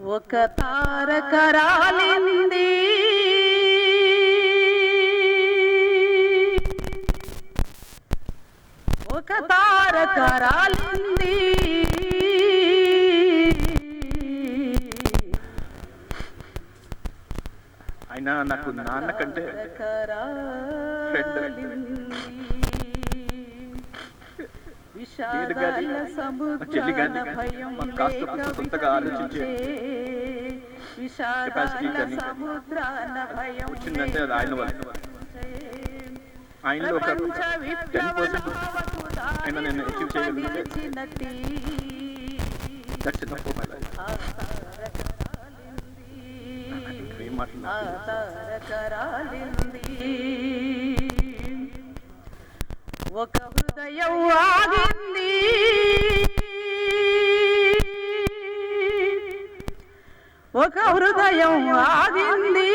ఒక తారకరాలింది ఒక తారకరాలింది ఆయన నాకు నాన్న కంటే చెల్లి గాని, మాకు కాస్త సొంతగా ఆలోచించే కెపాసిటీ కానీ వచ్చిందంటే ఆయన వల్ల. ఆయనలో ఒక టెన్ పర్సెంట్ ఆయన నేను అచీవ్ చేయగలిగితే that's enough for my life ఏం మాట్లాడుతున్నా ఒక ఆగింది ఒక హృదయం ఆగింది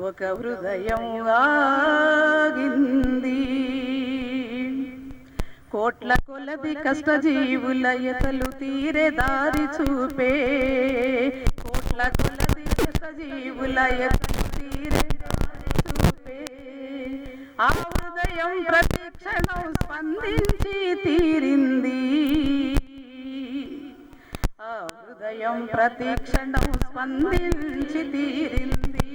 ఒక హృదయం ఆగింది కోట్ల కొలది కష్టజీవుల ఎతలు తీరే దారి చూపే. కోట్ల కొలది కష్టజీవుల ఎతలు ఆ హృదయం ప్రతిక్షణం స్పందించి తీరింది. ఆ హృదయం ప్రతిక్షణం స్పందించి తీరింది.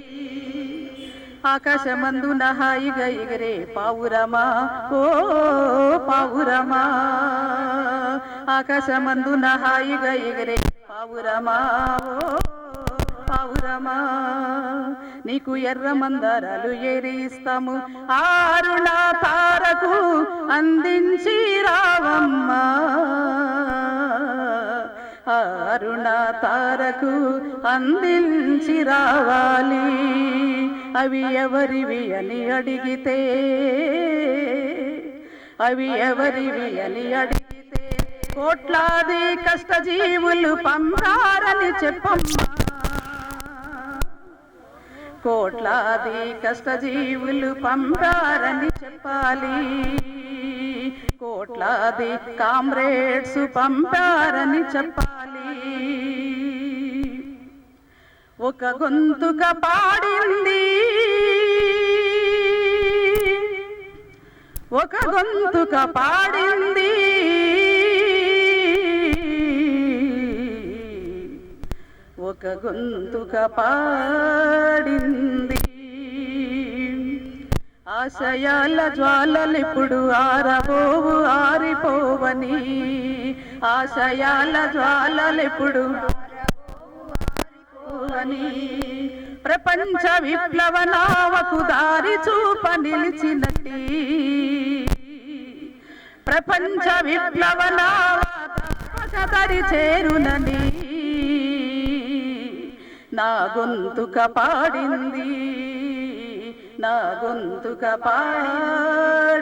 ఆకాశమందున హాయిగా ఎగరే పావురమా? ఓ పావురమా? ఆకాశమందున హాయిగా ఎగరే పావురమా? ఓ పావురమా నీకు ఎర్ర మందారాలు ఏరి ఇస్తాము. ఆరుణ తారకు అందించి రావమ్మా. అరుణ తారకు అందించి రావాలి. అవి ఎవరివి అని అడిగితే? అవి ఎవరివి అని అడిగితే? కోట్లాది కష్టజీవులు పంపారని చెప్పమ్మా. కోట్లాది కష్టజీవులు పంపారని చెప్పాలి. కోట్లాది కామ్రేడ్స్ పంపారని చెప్పాలి. ఒక గొంతుక పాడింది. ఒక గొంతుక పాడింది. ఒక గొంతుక పాడింది. ఆశయాల జ్వాలలిప్పుడు ఆరబోవు ఆరిపోవని. ఆశయాల జ్వాలలిప్పుడు ఆరిపోవని ప్రపంచ విప్లవ నావకు దారి చూప నిలిచినట్టి. ప్రపంచ విప్లవ నావ తప్పక చేరునని. నా గొంతుక పాడింది నా గొంతుక పాడింది.